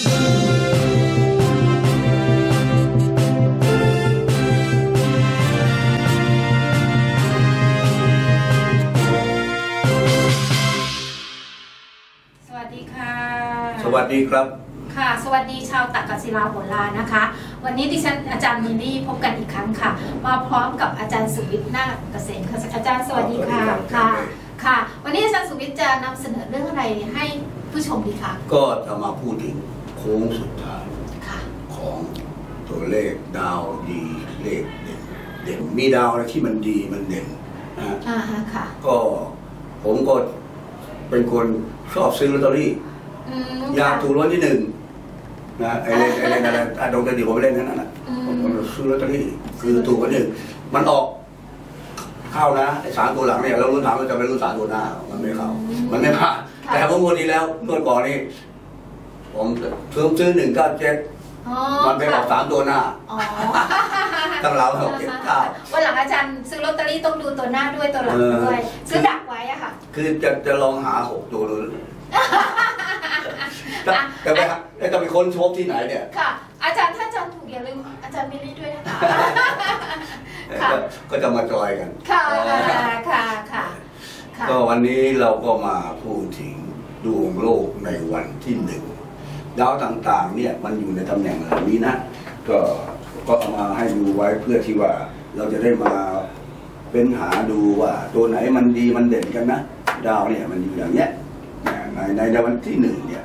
สวัสดีค่ะ สวัสดีครับ ค่ะ สวัสดีชาวตักกศิลาโหรานะคะ วันนี้ดิฉันอาจารย์มิลลี่พบกันอีกครั้งค่ะ มาพร้อมกับอาจารย์สุวิทย์นาคเกษมค่ะอาจารย์สวัสดีค่ะสวัสดีครัค่ะบค่ะ วันนี้อาจารย์สุวิทย์จะนำเสนอเรื่องอะไรให้ผู้ชมดีคะก็จะมาพูดถึง โค้งสุดท้ายค่ะของตัวเลขดาวดีเลขเด่นเด่นมีดาวอะไรที่มันดีมันเด่นนะฮะอ่าฮะค่ะก็ผมก็เป็นคนชอบซื้อลอตเตอรี่อืมอยากค่ะถูกรางวัลที่หนึ่งนะไอ้เล่นไอ้เล่นอะไรอะดงกระดิ่งผมไปเล่นนั่นน่ะอืมผมก็ซื้อลอตเตอรี่คือถูกรางวัลที่หนึ่งมันออกเข้านะไอ้สามตัวหลังเนี่ยเรารู้ถามเราจะไม่รู้สามตัวหน้ามันไม่เข้ามันไม่ผ่านแต่ผมงวดนี้แล้วงวดก่อนนี่ ผมซื้อซื้อหนึ่งเก้าเจ็ดอ๋อมันไปออกค่ะสามตัวหน้าอ๋อตั้งเราหกเจ็ดเก้า วันหลังอาจารย์ซื้อลอตเตอรี่ต้องดูตัวหน้าด้วยตัวหลังเออด้วยซื้อดักไว้อะค่ะ คือจะจะลองหาหกตัวดูแต่แต่ไปหาแต่จะไปค้นโชคที่ไหนเนี่ยค่ะ อาจารย์ถ้าอาจารย์ถูกอย่าลืมอาจารย์มิลลี่ด้วยนะคะ ค่ะ ก็ก็จะมาจอยกัน ค่ะค่ะค่ะค่ะค่ะก็วันนี้เราก็มาพูดถึงดวงโลกในวันที่หนึ่ง ดาวต่างๆเนี่ยมันอยู่ในตำแหน่งเหล่านี้นะ ก็ก็เอามาให้ดูไว้เพื่อที่ว่าเราจะได้มาเป็นหาดูว่าตัวไหนมันดีมันเด่นกันนะ ดาวเนี่ยมันอยู่อย่างเนี้ยในในในวันที่หนึ่งเนี่ย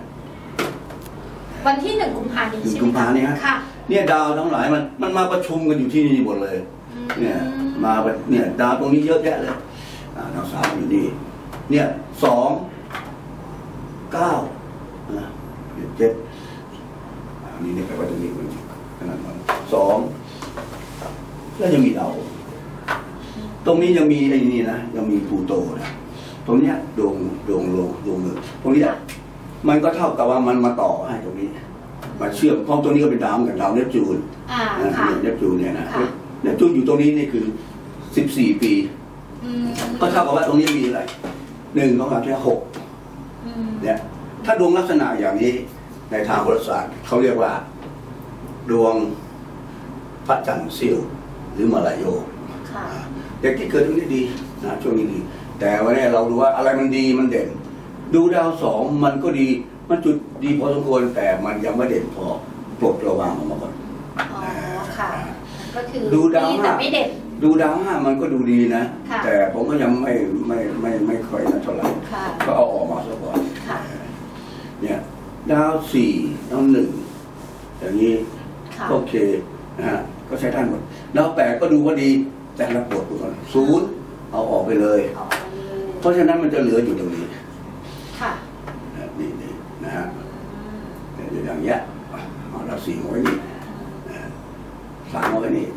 วันที่หนึ่งกุมภาพันธ์หนึ่ใช่งไหมกุมภาคะเนี่ยฮะค่ะเนี่ยดาวทั้งหลายมันมันมาประชุมกันอยู่ที่นี่หมดเลย เนี่ยมาแบบเนี่ยดาวตรงนี้เยอะแยะเลยอ่าดาวเสาวอยู่นี่เนี่ยสองเก้านะ เจ็ดอ่านี่เนี่ยไปไว้ตรงนี้มันขนาดนั้นสองแล้วยังมีดาวตรงนี้ยังมีไอ้นี่นะยังมีพลูโตนะตรงเนี้ยดวงดวงโลกดวงเมืองตรงเนี้ยมันก็เท่ากับว่ามันมาต่อให้ตรงนี้ มาเชื่อมเพราะตรงนี้ก็เป็นดาวเหมือนกับดาวเนปจูนอ่านะค่ะเนปจูนเนี่ยนะค่ะเนปจูนอยู่ตรงนี้นี่คือสิบสี่ปีอืมก็เท่ากับว่าตรงนี้มีอะไรหนึ่งสองสามสี่ห้าหกอืมเนี่ย ถ้าดวงลักษณะอย่างนี้ในทางโหราศาสตร์เขาเรียกว่า ดวงพระจันทร์เสี้ยวหรือมาลายโยค่ะเด็กที่เกิดตรงนี้ดีนะช่วงนี้ดี แต่วันนี้เราดูว่าอะไรมันดีมันเด่น ดูดาวสองมันก็ดี มันจุดดีพอสมควรแต่มันยังไม่เด่นพอปลดระวางออกมาก่อนอ๋อค่ะก็คือดูดาวแต่ไม่เด่นดูดาวห้ามันก็ดูดีนะค่ะแต่ผมก็ยังไม่ไม่ไม่ไม่ค่อยนะเท่าไหร่ค่ะก็เอาออกมาซะก่อนค่ะ เนี่ยดาวสี่ดาวหนึ่งอย่างนี้ค่ะ โอเคนะฮะก็ใช้ได้หมดดาวแปดก็ดูว่าดีแต่ละปวดก่อนศูนย์เอาออกไปเลย ออกไปเลยเพราะฉะนั้นมันจะเหลืออยู่ตรงนี้ค่ะนะนี่นี่นะฮะอืมเนี่ยอย่างเงี้ยเอาดาวสี่เอาไว้นี่นะสามเอาไว้นี่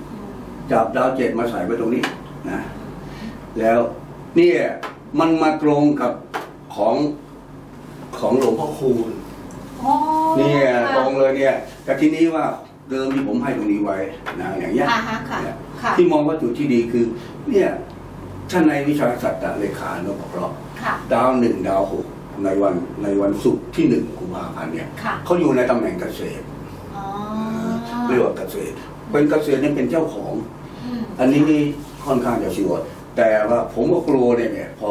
จับดาวเจ็ดมาใส่ไว้ตรงนี้นะ แล้วเนี่ยมันมาตรงกับของ ของหลวงพ่อคูณอ๋อเนี่ยค่ะตรงเลยเนี่ยแต่ทีนี้ว่าเดิมที่ผมให้ตรงนี้ไว้นะอย่างเงี้ยอ่าฮะค่ะเนี่ยค่ะที่มองว่าจุดที่ดีคือ เนี่ยถ้าในวิชาสัตตเลขานุเคราะห์ค่ะ ดาวหนึ่งดาวหกในวันในวันศุกร์ที่หนึ่งกุมภาพันธ์เนี่ยค่ะ เขาอยู่ในตำแหน่งเกษตรอ๋อเรียกว่าเกษตร เป็นเกษตรเนี่ยเป็นเจ้าของ อืมอันนี้นี่ค่อนข้างจะชัวร์แต่ว่าผมก็กลัวเนี่ยเนี่ยพอ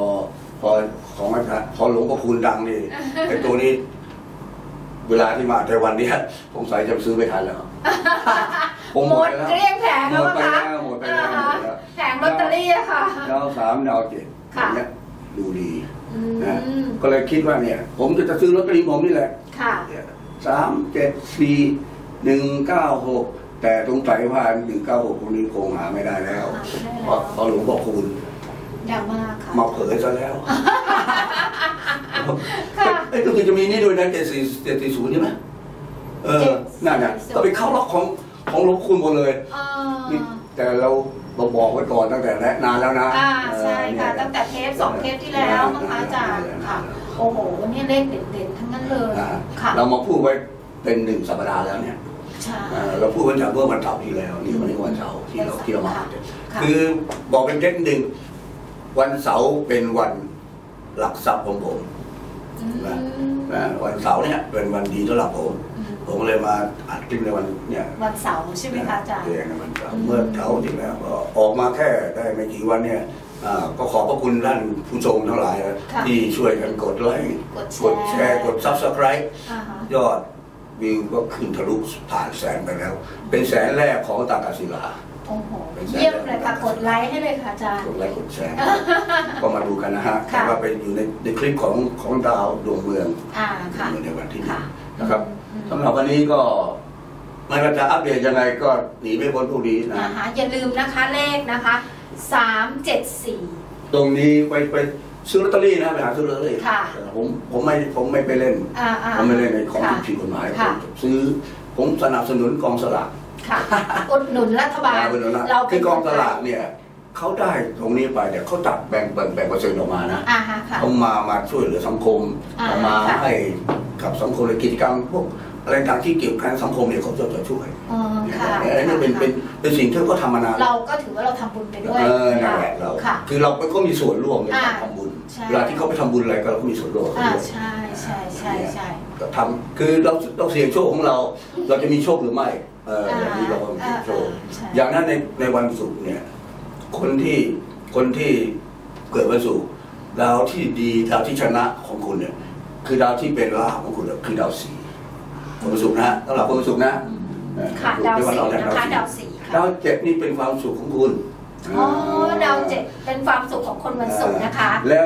พอของอาจารย์พอหลวงพ่อคูณดังนี่ไอ้ตัวนี้ เวลาที่มาแต่วันเนี้ยผมใส่จะซื้อไม่ทันแล้วผมหหมมดดแล้วเกลี้ยงแผงหมแล้วดมั้งไปคะแล้วหมดไปแล้วอ่าหมฮะดแล้วแผงลอตเตอรี่อะค่ะดาวสามดาวเจ็ดอค่ะย่างเงี้ยดูดีอืนะมก็เลยคิดว่าเนี่ย ผมจะจะซื้อลอตเตอรี่ผมนี่แหละค่ะสามเจ็ดสี่หนึ่งเก้าหกแต่ตรงใจว่าหนึ่งเก้าหกตรงนี้คงหาไม่ได้แล้วหาไม่ได้แล้วเพราะเพราะหลวงพ่อคูณ ดังมากค่ะมาเผยซะแล้วค่ะเอ้ยก็คือจะมีนี่ด้วยนะเจ็ดสี่เจ็ดสี่ศูนย์ใช่ไหมเออนั่นน่ะก็ไปเข้าล็อกของของหลวงคุณหมดเลยอ่านี่แต่เราเราบอกไว้ก่อนตั้งแต่แรกนานแล้วนะอ่าใช่ค่ะเออเนี่ยตั้งแต่เทปสองเทปที่แล้วนะคะอาจารย์ค่ะโอ้โหนี่เลขเด่นๆทั้งนั้นเลยอ่าค่ะเรามาพูดไว้เป็นหนึ่งสัปดาห์แล้วเนี่ยใช่เอ่อเราพูดวันเสาร์เมื่อวันเสาร์ที่แล้วนี่วันนี้วันเสาร์ที่เราที่เรามาค่ะค่ะคือบอกเป็นเทคนิค วันเสาร์เป็นวันหลักทรัพย์ของผมอืมนะวันเสาร์เนี่ยเป็นวันดีสำหรับผมอืมผมเลยมาอัดคลิปในวันเนี่ยวันเสาร์ใช่ไหมคะอาจารย์เรียนในวันเสาร์อืมเมื่อเช้าที่แล้วก็ออกมาแค่ได้ไม่กี่วันเนี่ยอ่าก็ขอบพระคุณท่านผู้ชมทั้งหลายนะที่ช่วยกันกดไลค์กดแชกดแชร์ร์กดซับสไคร b ์อ่าฮะยอดวิวก็ขึ้นทะลุผ่านแสนไปแล้ว เป็นแสนแรกของตากาศิลา โอ้โหเยี่ยมเลยค่ะกดไลค์ให้เลยค่ะอาจารย์กดไลค์กดแชร์ก็มาดูกันนะฮะค่ะแต่ว่าเป็นอยู่ในในคลิปของของดาวดวงเมืองอ่าค่ะในวันที่นี้ค่ะนะครับอืมสำหรับวันนี้ก็มันก็จะอัปเดตยังไงก็หนีไม่พ้นพวกนี้นะอ่าฮะอย่าลืมนะคะเลขนะคะสามเจ็ดสี่ตรงนี้ไปไปซื้อลอตเตอรี่นะไปหาซื้อลอตเตอรี่ค่ะผมผมไม่ผมไม่ไปเล่นอ่าอ่าผมไม่เล่นในของค่ะที่ผิดกฎหมายผค่ะมซื้อผมสนับสนุนกองสลาก ค่ะอุดหนุนรัฐบาลเป็นนะเราคืเป็นอกองคนสไทลากยเนี่ยเขาได้ตรงนี้ไปเนี่ยเขาตัดแบ่งแบ่งแบ่งเปอร์เซ็นต์ออกมานะอ่าฮะค่ะเขามามาช่วยเหลือสังคมอ่าเอามาค่ะให้กับสังคมในกิจกรรมพวกอะไรต่างที่เกี่ยวกับสังคมเนี่ยเขาจะจะช่วยอ๋อค่ะเนี่ยอันนี้เป็นเป็นเป็นสิ่งที่เขาทำมานานเราก็ถือว่าเราทำบุญไปด้วยเออนั่นแหละเราค่ะคือเราก็มีส่วนร่วมในการอ่าทำบุญใช่เวลาที่เขาไปทำบุญอะไรก็เราก็มีส่วนร่วมกับอ่าเขาด้วยใช่ใช่ใช่ใช่ก็ทำคือเราเราเสี่ยงโชคของเรา เราจะมีโชคหรือไม่ เอออย่างนี้เราก็มีโชคใช่อย่างนั้นในในวันศุกร์เนี่ย คนที่คนที่เกิดวันศุกร์ดาวที่ดีดาวที่ชนะของคุณเนี่ย คือดาวที่เป็นลาภของคุณเนี่ยคือดาวสีวันศุกร์นะฮะสำหรับวันศุกร์นะเออค่ะดาวเป็นสีนนะคะดาวสีดาค่ะวเจ็ดนี่เป็นความสุขของคุณอ๋อดาวเจ็ดเป็นความสุขของคนวันศุกร์นะคะ และ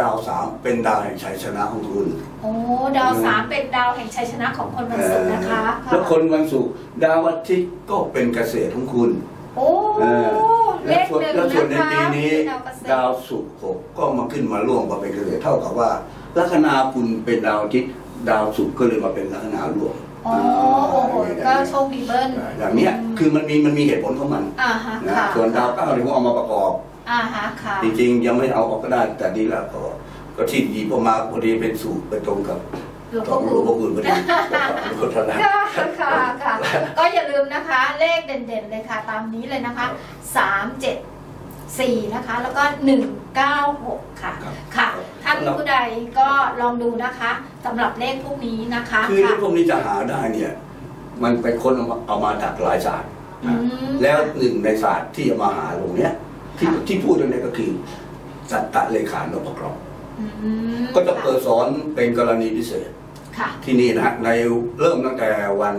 ดาวสามเป็นดาวแห่งชัยชนะของคุณ โอ้ดาวสามเป็นดาวแห่งชัยชนะของคนวันศุกร์นะคะเออแล้วคนวันศุกร์ดาวอาทิตย์ก็เป็นเกษตรของคุณ โอ้เออเลและขส่วนหนึ่งและส่วนในนะคะปีนี้ดาวเกษตรดาวศุกร์หกก็มาขึ้นมาร่วมมาเป็นเกษตรเท่ากับว่าลัคนาคุณเป็นดาวอาทิตย์ดาวศุกร์ก็เลยมาเป็นลัคนาร่วมโอ้โอ้โหก็โชคดีเบิ้ลอย่างเนี้ยคือมันมีมันมีเหตุผลของมันอ่าฮะนะค่ะส่วนดาวเก้าเนี่ยผมเอามาประกอบ อ่าฮะค่ะ จริงๆยังไม่เอาออกก็ได้ แต่ดีแล้วก็ก็ที่ดีพอมาพอดีเป็นสูตรไปตรงกับหลวงขพ่อองหลคูวงพ่อคุณพอดีก็เท่านั้นค่ะค่ะค่ะก็อย่าลืมนะคะ เลขเด่นๆเลยค่ะ ตามนี้เลยนะคะสามเจ็ดสี่นะคะแล้วก็หนึ่งเก้าหกค่ะครับค่ะท่านผู้ใดก็ลองดูนะคะสำหรับเลขพวกนี้นะคะ คือเลค่ะขพวกนี้จะหาได้เนี่ย มันไปค้นเอามาเอามาจากหลายศาสตร์อืมแล้วหนึ่งในศาสตร์ที่จะมาหาตรงเนี้ย ที่ค่ะที่พูดตรงเนี้ยก็คือสัตตะเลขานพกรองอืมก็จะเปิดสอนเป็นกรณีพิเศษค่ะที่นี่นะฮะในเริ่มตั้งแต่วัน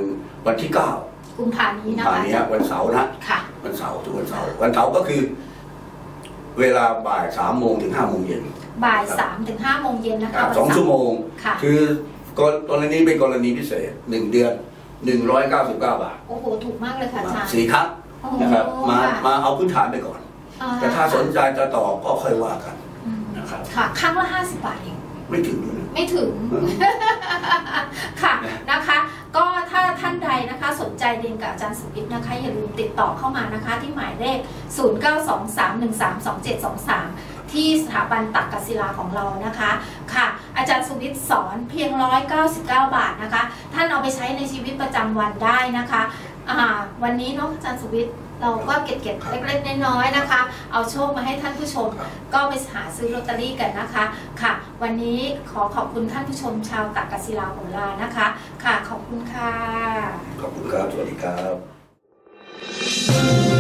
วันที่เก้ากุมภานี้นะผ่านคะนี้ฮะวันเสาร์นะค่ะวันเสาร์ทุกวันเสาร์วันเสาร์ก็คือ เวลาบ่ายสามโมงถึงห้าโมงเย็นบ่ายสามถึงห้าโมงเย็นนะคะสองนเาร์ชั่วโมงค่ะคือกรณีเป็นกรณีพิเศษหนึ่งเดือนหนึ่งร้อยเก้าสิบเก้าบาท โอ้โห ถูกมากเลยค่ะอาจารย์สี่ครั้งโอ้นะครับมาค่ะมาเอาพื้นฐานไปก่อนอ่ แต่ถ้าสนใจจะต่อก็ค่อยว่ากันอืมนะครับค่ะครั้งละห้าสิบบาทเองไม่ถึงด้วยนะไม่ถึงค่ะนะคะ ก็ถ้าท่านใดนะคะสนใจเรียนกับอาจารย์สุวิทย์นะคะอย่าลืมติดต่อเข้ามานะคะ ที่หมายเลข 0923132723 ที่สถาบันตักกศิลาของเรานะคะค่ะ อาจารย์สุวิทย์สอนเพียง 199 บาทนะคะ ท่านเอาไปใช้ในชีวิตประจำวันได้นะคะอ่าวันนี้เนาะอาจารย์สุวิทย์ เราก็เก็บเก็บเล็กๆน้อยๆนะคะ เอาโชคมาให้ท่านผู้ชม ก็ไปหาซื้อลอตเตอรี่กันนะคะค่ะ วันนี้ขอขอบคุณท่านผู้ชมชาวตักกศิลาโหรานะคะ ค่ะขอบคุณค่ะขอบคุณครับสวัสดีครับ